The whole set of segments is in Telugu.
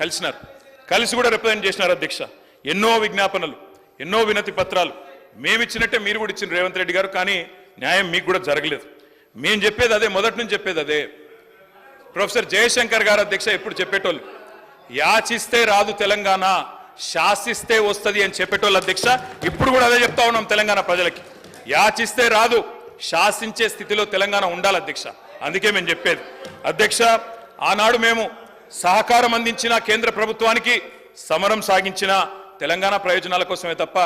కలిసినారు. కలిసి కూడా రిప్రజెంట్ చేసినారు అధ్యక్ష. ఎన్నో విజ్ఞాపనలు ఎన్నో వినతి పత్రాలు. మేమిచ్చినట్టే మీరు కూడా ఇచ్చిన రేవంత్ రెడ్డి గారు కానీ న్యాయం మీకు కూడా జరగలేదు. మేము చెప్పేది అదే మొదటి నుంచి చెప్పేది అదే. ప్రొఫెసర్ జయశంకర్ గారు అధ్యక్ష ఎప్పుడు చెప్పేటోళ్ళు యాచిస్తే రాదు తెలంగాణ శాసిస్తే వస్తుంది అని చెప్పేటోళ్ళు అధ్యక్ష ఇప్పుడు కూడా అదే చెప్తా ఉన్నాం తెలంగాణ ప్రజలకి. యాచిస్తే రాదు శాసించే స్థితిలో తెలంగాణ ఉండాలి అధ్యక్ష. అందుకే మేము చెప్పేది. అధ్యక్ష ఆనాడు మేము సహకారం అందించిన కేంద్ర ప్రభుత్వానికి సమరం సాగించిన తెలంగాణ ప్రయోజనాల కోసమే తప్ప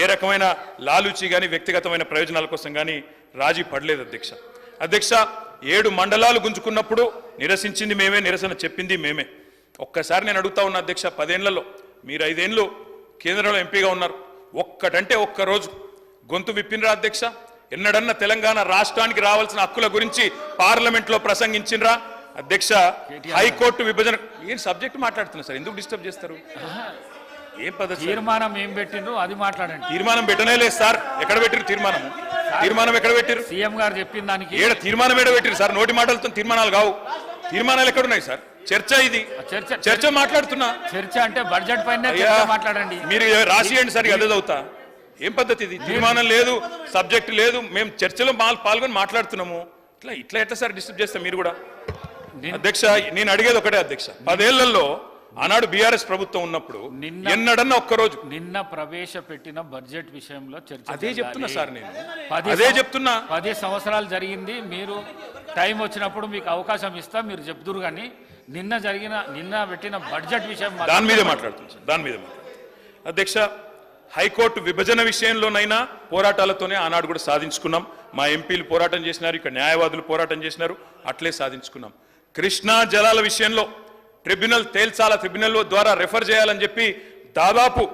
ఏ రకమైన లాలూచి కానీ వ్యక్తిగతమైన ప్రయోజనాల కోసం కానీ రాజీ పడలేదు అధ్యక్ష. అధ్యక్ష ఏడు మండలాలు గుంజుకున్నప్పుడు నిరసించింది మేమే నిరసన చెప్పింది మేమే. ఒక్కసారి నేను అడుగుతా ఉన్నా అధ్యక్ష పదేళ్ళలో మీరు ఐదేళ్ళు కేంద్రంలో ఎంపీగా ఉన్నారు. ఒక్కటంటే ఒక్క రోజు గొంతు విప్పినరా అధ్యక్ష? ఎన్నడన్నా తెలంగాణ రాష్ట్రానికి రావాల్సిన హక్కుల గురించి పార్లమెంట్లో ప్రసంగించినరా? అధ్యక్ష హైకోర్టు విభజన ఏం సబ్జెక్ట్ మాట్లాడుతున్నారు సార్? ఎందుకు డిస్టర్బ్ చేస్తారు? ఏం పద్ధతి సార్? తీర్మానం ఏం పెట్టిండ్రు అది మాట్లాడండి. తీర్మానం పెట్టనే లేదు సార్. ఎక్కడ పెట్టిరు తీర్మానం? తీర్మానం ఎక్కడ పెట్టిరు సీఎం గారు చెప్పిన దానికి ఏడ తీర్మానం ఏడ పెట్టిరు సార్? నోటి మాటలతో తీర్మానాలు కావు. తీర్మానాలు ఎక్కడున్నాయి సార్? చర్చ ఇది. చర్చ చర్చ మాట్లాడుతున్నా. చర్చ అంటే బడ్జెట్ పైన మాట్లాడండి. మీరు రాసియండి సరిగా అదే చదువుతా. ఏం పద్ధతి ఇది? తీర్మానం లేదు సబ్జెక్ట్ లేదు మేము చర్చలో పాల్గొని మాట్లాడుతున్నాము. ఇట్లా ఇట్లా ఎట్లా సార్ డిస్టర్బ్ చేస్తాం మీరు కూడా? అధ్యక్ష నేను అడిగేది ఒకటే అధ్యక్ష. పదేళ్ళలో ఆనాడు బీఆర్ఎస్ ప్రభుత్వం ఉన్నప్పుడు ఎన్నడన్నా ఒక్కరోజు నిన్న ప్రవేశపెట్టిన బడ్జెట్ విషయంలో చర్చ అదే చెప్తున్నా. సార్ నేను. పది అదే చెప్తున్నా. పది సంవత్సరాలు జరిగింది. మీరు టైం వచ్చినప్పుడు మీకు అవకాశం ఇస్తా మీరు చెప్తురు కానీ నిన్న జరిగిన నిన్న పెట్టిన బడ్జెట్ విషయం దాని మీదే మాట్లాడుతున్నాను దాని మీదే అధ్యక్ష హైకోర్టు విభజన విషయంలోనైనా పోరాటాలతోనే ఆనాడు కూడా సాధించుకున్నాం. మా ఎంపీలు పోరాటం చేసినారు ఇక్కడ న్యాయవాదులు పోరాటం చేసినారు అట్లే సాధించుకున్నాం. కృష్ణా జలాల విషయంలో ట్రిబ్యునల్ తేల్చాల ట్రిబ్యునల్ ద్వారా రెఫర్ చేయాలని చెప్పి దాదాపు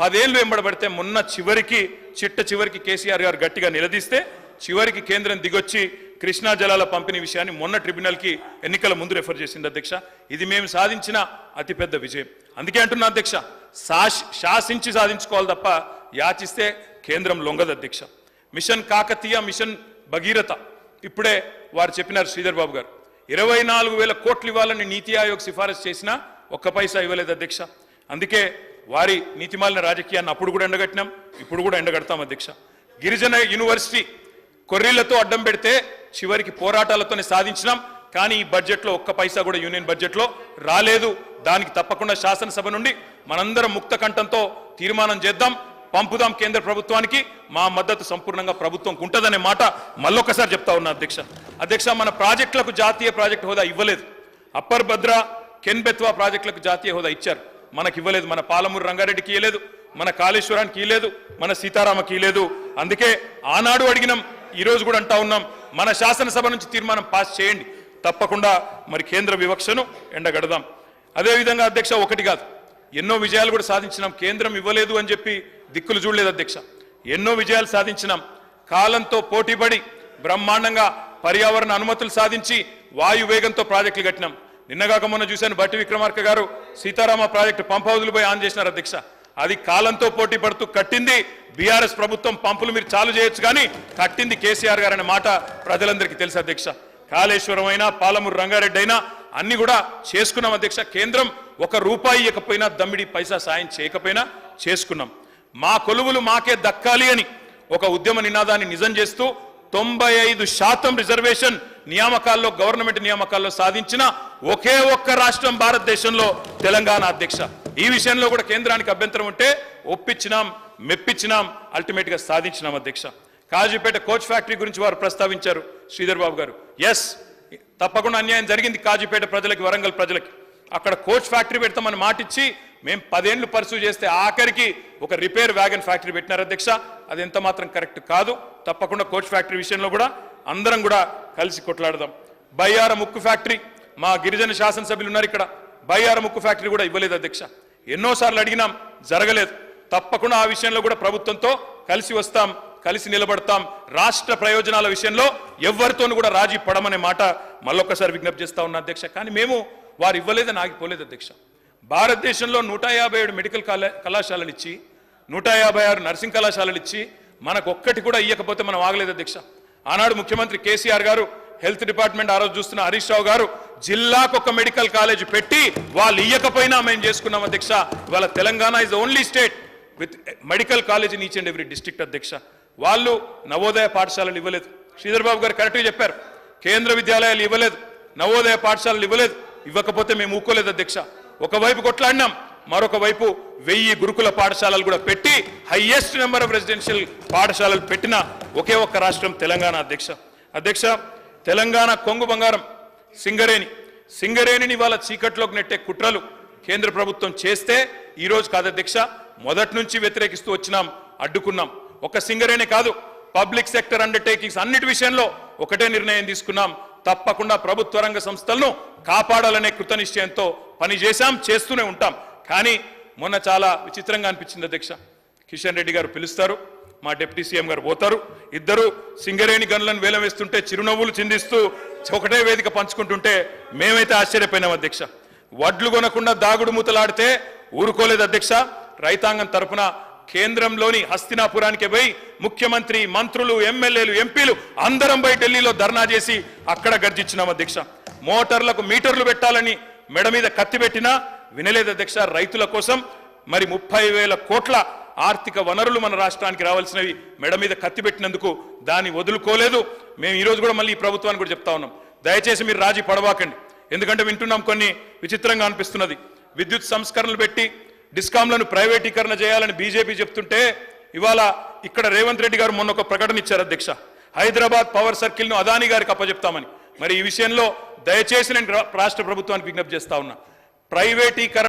పదేళ్ళు వెంబడబడితే మొన్న చివరికి చిట్ట చివరికి కేసీఆర్ గారు గట్టిగా నిలదీస్తే చివరికి కేంద్రం దిగొచ్చి కృష్ణా జలాల పంపిణీ విషయాన్ని మొన్న ట్రిబ్యునల్కి ఎన్నికల ముందు రెఫర్ చేసింది అధ్యక్ష. ఇది మేము సాధించిన అతిపెద్ద విజయం. అందుకే అంటున్నా అధ్యక్ష శాస్- శాసించి సాధించుకోవాలి తప్ప యాచిస్తే కేంద్రం లొంగదు అధ్యక్ష. Mission Kakatiya mission Bhagiratha. ఇప్పుడే వారు చెప్పినారు శ్రీధర్ బాబు గారు. ఇరవై నాలుగు వేల కోట్లు ఇవ్వాలని నీతి ఆయోగ్ సిఫారసు చేసినా ఒక్క పైసా ఇవ్వలేదు అధ్యక్ష. అందుకే వారి నీతిమాలిన రాజకీయాన్ని అప్పుడు కూడా ఎండగట్టినాం ఇప్పుడు కూడా ఎండగడతాం అధ్యక్ష. గిరిజన యూనివర్సిటీ కొర్రీలతో అడ్డం పెడితే చివరికి పోరాటాలతోనే సాధించినాం కానీ ఈ బడ్జెట్లో ఒక్క పైసా కూడా యూనియన్ బడ్జెట్లో రాలేదు. దానికి తప్పకుండా శాసనసభ నుండి మనందరం ముక్త కంఠంతో తీర్మానం చేద్దాం పంపుదాం కేంద్ర ప్రభుత్వానికి. మా మద్దతు సంపూర్ణంగా ప్రభుత్వంకు ఉంటుందనే మాట మళ్ళొక్కసారి చెప్తా ఉన్నా అధ్యక్ష. అధ్యక్ష మన ప్రాజెక్టులకు జాతీయ ప్రాజెక్ట్ హోదా ఇవ్వలేదు. అప్పర్ భద్ర కెన్బెత్వా ప్రాజెక్టులకు జాతీయ హోదా ఇచ్చారు. మనకి ఇవ్వలేదు. మన పాలమూరు రంగారెడ్డికి ఇవ్వలేదు మన కాళేశ్వరానికి ఇవ్వలేదు మన సీతారామకి ఇవ్వలేదు అందుకే ఆనాడు అడిగినాం ఈరోజు కూడా అంటా ఉన్నాం మన శాసనసభ నుంచి తీర్మానం పాస్ చేయండి. తప్పకుండా మరి కేంద్ర వివక్షను ఎండగడదాం. అదేవిధంగా అధ్యక్ష ఒకటి కాదు. ఎన్నో విజయాలు కూడా సాధించినాం. కేంద్రం ఇవ్వలేదు అని చెప్పి దిక్కులు చూడలేదు అధ్యక్ష. ఎన్నో విజయాలు సాధించినాం. కాలంతో పోటీపడి బ్రహ్మాండంగా పర్యావరణ అనుమతులు సాధించి వాయు వేగంతో ప్రాజెక్టులు కట్టినాం. నిన్నగాక మొన్న చూశాను బట్టి విక్రమార్క గారు సీతారామ ప్రాజెక్టు పంప్ హౌజులు పోయి ఆన్ చేసినారు అధ్యక్ష. అది కాలంతో పోటీ పడుతూ కట్టింది బీఆర్ఎస్ ప్రభుత్వం పంపులు మీరు చాలు చేయొచ్చు కానీ కట్టింది కేసీఆర్ గారు అనే మాట ప్రజలందరికీ తెలుసు అధ్యక్ష. కాళేశ్వరం అయినా పాలమూరు రంగారెడ్డి అయినా అన్ని కూడా చేసుకున్నాం అధ్యక్ష. కేంద్రం ఒక రూపాయి ఇవ్వకపోయినా దమ్మిడి పైసా సాయం చేయకపోయినా చేసుకున్నాం. మా కొలువులు మాకే దక్కాలి అని ఒక ఉద్యమ నినాదాన్ని నిజం చేస్తూ తొంభై ఐదు శాతం రిజర్వేషన్ నియామకాల్లో గవర్నమెంట్ నియామకాల్లో సాధించిన ఒకే ఒక్క రాష్ట్రం భారతదేశంలో తెలంగాణ అధ్యక్ష. ఈ విషయంలో కూడా కేంద్రానికి అభ్యంతరం ఉంటే ఒప్పించినాం మెప్పించినాం అల్టిమేట్గా సాధించినాం అధ్యక్ష. కాజీపేట కోచ్ ఫ్యాక్టరీ గురించి వారు ప్రస్తావించారు శ్రీధర్ బాబు గారు. ఎస్ తప్పకుండా అన్యాయం జరిగింది కాజీపేట ప్రజలకి వరంగల్ ప్రజలకి. అక్కడ కోచ్ ఫ్యాక్టరీ పెడతామని మాటిచ్చి మేము పదేళ్ళు పర్సూ చేస్తే ఆఖరికి ఒక రిపేర్ వ్యాగన్ ఫ్యాక్టరీ పెట్టినారు అధ్యక్ష. అది ఎంత మాత్రం కరెక్ట్ కాదు. తప్పకుండా కోచ్ ఫ్యాక్టరీ విషయంలో కూడా అందరం కూడా కలిసి కొట్లాడదాం. బయ్యార ముక్కు ఫ్యాక్టరీ మా గిరిజన శాసనసభ్యులు ఉన్నారు ఇక్కడ. బయ్యార ముక్కు ఫ్యాక్టరీ కూడా ఇవ్వలేదు అధ్యక్ష. ఎన్నోసార్లు అడిగినాం జరగలేదు. తప్పకుండా ఆ విషయంలో కూడా ప్రభుత్వంతో కలిసి వస్తాం కలిసి నిలబడతాం. రాష్ట్ర ప్రయోజనాల విషయంలో ఎవరితోనూ కూడా రాజీ పడమనే మాట మళ్ళొక్కసారి విజ్ఞప్తి చేస్తా ఉన్నా అధ్యక్ష. కానీ మేము వారు ఇవ్వలేదని ఆగిపోలేదు అధ్యక్ష. భారతదేశంలో నూట యాభై ఏడు మెడికల్ కళాశాలలు ఇచ్చి నూట యాభై ఆరు నర్సింగ్ కళాశాలలు ఇచ్చి మనకు ఒక్కటి కూడా ఇయ్యకపోతే మనం ఆగలేదు అధ్యక్ష ఆనాడు ముఖ్యమంత్రి కేసీఆర్ గారు హెల్త్ డిపార్ట్మెంట్ ఆ రోజు చూస్తున్న హరీష్ రావు గారు జిల్లాకు ఒక మెడికల్ కాలేజ్ పెట్టి వాళ్ళు ఇయ్యకపోయినా మేము చేసుకున్నాం అధ్యక్ష ఇవాళ Telangana is only state with medical college in each and every district అధ్యక్ష వాళ్ళు నవోదయ పాఠశాలలు ఇవ్వలేదు. శ్రీధర్ బాబు గారు కరెక్ట్గా చెప్పారు. కేంద్ర విద్యాలయాలు ఇవ్వలేదు. నవోదయ పాఠశాలలు ఇవ్వలేదు. ఇవ్వకపోతే మేము ఊక్కోలేదు అధ్యక్ష ఒకవైపు కొట్లాడినాం. మరొక వైపు వెయ్యి గురుకుల పాఠశాలలు కూడా పెట్టి హయ్యెస్ట్ నెంబర్ ఆఫ్ రెసిడెన్షియల్ పాఠశాలలు పెట్టిన ఒకే ఒక్క రాష్ట్రం తెలంగాణ అధ్యక్ష. అధ్యక్ష తెలంగాణ కొంగు బంగారం సింగరేణి. సింగరేణిని వాళ్ళ చీకట్లోకి నెట్టే కుట్రలు కేంద్ర ప్రభుత్వం చేస్తే ఈరోజు కాదు అధ్యక్ష మొదటి నుంచి వ్యతిరేకిస్తూ వచ్చినాం అడ్డుకున్నాం. ఒక సింగరేణి కాదు పబ్లిక్ సెక్టర్ అండర్టేకింగ్స్ అన్నిటి విషయంలో ఒకటే నిర్ణయం తీసుకున్నాం. తప్పకుండా ప్రభుత్వ రంగ సంస్థలను కాపాడాలనే కృత నిశ్చయంతో పని చేశాం చేస్తూనే ఉంటాం. కానీ మొన్న చాలా విచిత్రంగా అనిపించింది అధ్యక్ష. కిషన్ రెడ్డి గారు పిలుస్తారు మా డిప్యూటీ సీఎం గారు పోతారు. ఇద్దరు సింగరేణి గన్లను వేలం వేస్తుంటే చిరునవ్వులు చిందిస్తూ ఒకటే వేదిక పంచుకుంటుంటే మేమైతే ఆశ్చర్యపోయినాం అధ్యక్ష. వడ్లు కొనకుండా దాగుడు మూతలాడితే ఊరుకోలేదు అధ్యక్ష. రైతాంగం తరఫున కేంద్రంలోని హస్తినాపురానికి పోయి ముఖ్యమంత్రి మంత్రులు ఎమ్మెల్యేలు ఎంపీలు అందరం పోయి ఢిల్లీలో ధర్నా చేసి అక్కడ గర్జించినాం అధ్యక్ష. మోటార్లకు మీటర్లు పెట్టాలని మెడ మీద కత్తి పెట్టినా వినలేదు అధ్యక్ష రైతుల కోసం మరి ముప్పై వేల కోట్ల ఆర్థిక వనరులు మన రాష్ట్రానికి రావాల్సినవి మెడ మీద కత్తిపెట్టినందుకు దాన్ని వదులుకోలేదు. మేము ఈ రోజు కూడా మళ్ళీ ఈ ప్రభుత్వాన్ని కూడా చెప్తా ఉన్నాం. దయచేసి మీరు రాజీ పడవాకండి. ఎందుకంటే వింటున్నాం కొన్ని విచిత్రంగా అనిపిస్తున్నది. విద్యుత్ సంస్కరణలు పెట్టి డిస్కాంలను ప్రైవేటీకరణ చేయాలని బీజేపీ చెప్తుంటే ఇవాళ ఇక్కడ రేవంత్ రెడ్డి గారు మొన్న ఒక ప్రకటన ఇచ్చారు అధ్యక్ష. హైదరాబాద్ పవర్ సర్కిల్ను అదానీ గారికి అప్పచెప్తామని. మరి ఈ విషయంలో దయచేసి నేను రా- రాష్ట్ర ప్రభుత్వానికి విజ్ఞప్తి చేస్తా ఉన్నా. ప్రైవేటీకరణ